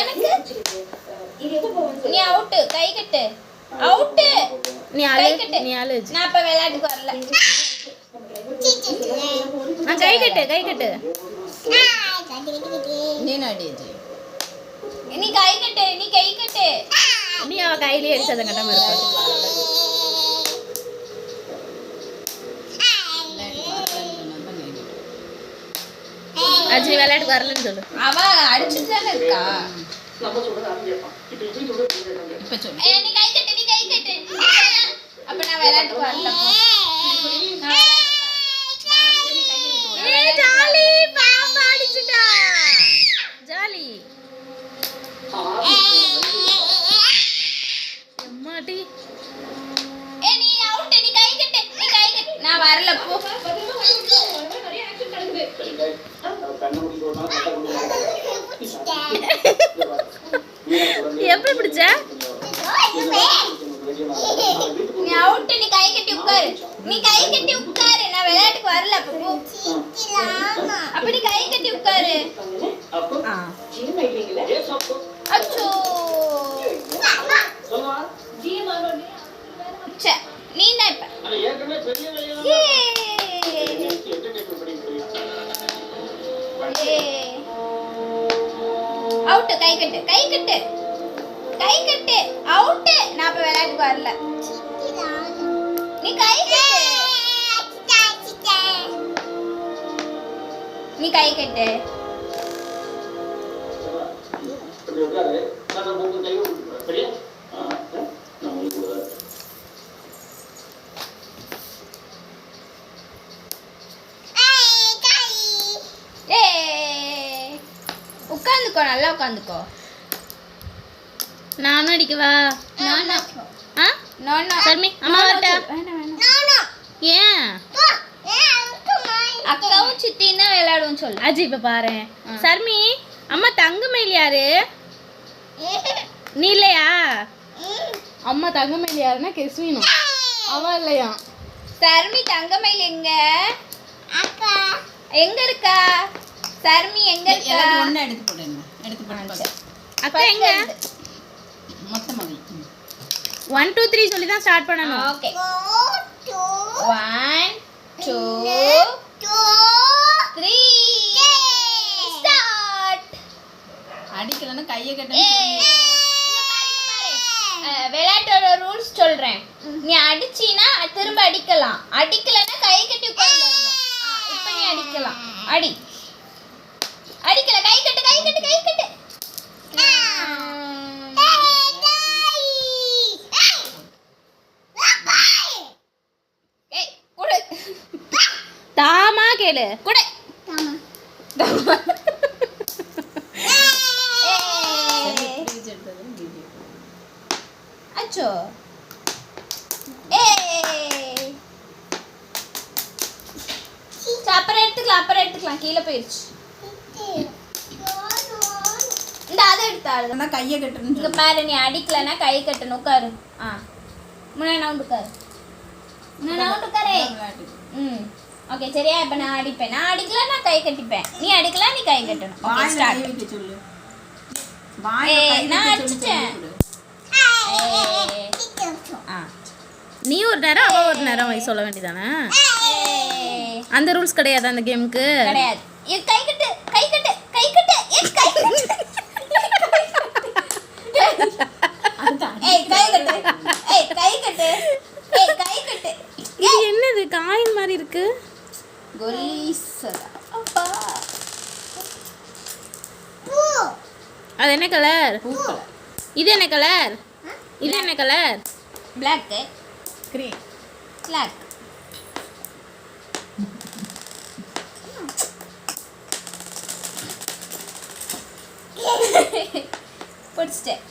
எனக்கு? நீ அவுட்டு கை கட்டு. அவுட்டு நீ கை கட்டு. நீ அழு நான் இப்ப விளையாட்டுக்கு வரல. ஆ கை கட்டு கை கட்டு. நீ நடிச்சு நீ கை கட்டு நீ கை கட்டு. நீ அவ கையிலே கட்டாம அஜி விளையாட்டுக்கு வரலன்னு சொல்லு. அவ அடிச்சுட்டு தானே இருக்கா? இப்ப சொல்லு. நீ கை கட்டு நீ கை கட்டு அப்ப நான் விளையாட்டுக்கு வரல. எப்படி பிடிச்ச? நீ அவுட்டு நீ கை கட்டி உட்காரு. நீ கை கட்டி உட்காரு. நான் விளையாட்டுக்கு வரல அப்ப போ. அப்ப நீ கை கட்டி உட்காரு. ஆ. அச்சோ. அவுட்டு கை கட்டு கை கட்டு. கை கட்டு அவுட்டு நான் இப்ப விளையாட்டுக்கு வரல. நீ கை கட்டு. நீ கை கட்டு. ஏய் உட்காந்துக்கோ நல்லா உட்காந்துக்கோ. நானும் அடிக்கவா நானா ஆ? நானா. சர்மி அம்மா வரட்டா? வேணாம் வேணாம். ஏன்? அக்காவும் சித்தியும் தான் விளையாடுவோம் சொல்லு. அஜி இப்ப பாரு. சர்மி அம்மா தங்கமயில் யாரு? நீ இல்லையா அம்மா தங்கமயில் யாருன்னா கெஸ்வினும் அவ இல்லையா? சர்மி தங்கமயில் எங்க? எங்க இருக்கா? சர்மி எங்க இருக்கா? எல்லாத்தையும் ஒண்ணா எடுத்து போடுங்க எடுத்து போட்டு அக்கா எங்க? மொத்தமாவே ம். ஒன் டூ த்ரீ சொல்லி தான் ஸ்டார்ட் பண்ணணும். Okay. One two three start அடிக்கலைன்னா கையை ஏய், கட்டணும் விளையாட்டோட ரூல்ஸ் சொல்றேன். நீ அடிச்சீனா திரும்ப அடிக்கலாம். அடிக்கலைன்னா கை கட்டி இப்ப நீ அடிக்கலாம். அடி. அடிக்கல கை கட்டு கை கட்டு கை கட்டு. ஏய், குடு. தாமா கேளு. குடு. வீடியோ. அச்சோ. சரி, அப்புறம் எடுத்துக்கலாம் அப்புறம் எடுத்துக்கலாம். கீழே போயிடுச்சு இந்த அதை எடுத்தாரு. கையை கட்டணும் இங்க பாரு நீ அடிக்கலன்னா கை கட்டணும் உட்காரு. ஆ. முன்னாடி நவுண்டு உட்காரு. முன்னாடி நவுண்டு உட்காரே. ம். ஓகே சரியா? இப்போ நான் அடிப்பேன். நான் அடிக்கல நான் கை கட்டிப்பேன். நீ அடிக்கலாம் நீ கை கட்டணும். ஓகே ஸ்டார்ட் சொல்லு. நான் அடிச்சிட்டேன். நீ ஒரு நேரம் அவ ஒரு நேரம் சொல்ல வேண்டியதானே அந்த ரூல்ஸ் கிடையாது அந்த கேமுக்கு கிடையாது இது கை கட்டு கை கட்டு கை கட்டு ஏய், கை கட்டு ஏய் கை கட்டு ஏய் கை கட்டு ஏய் கை கட்டு இது என்னது காயின் மாதிரி இருக்கு கொல்லீசரா அப்பா அது என்ன கலர்? பூக்களை இது என்ன கலர்? இது என்ன கலர்? பிளாக் கிரீன் பிளாக் பிடிச்சிட்டேன்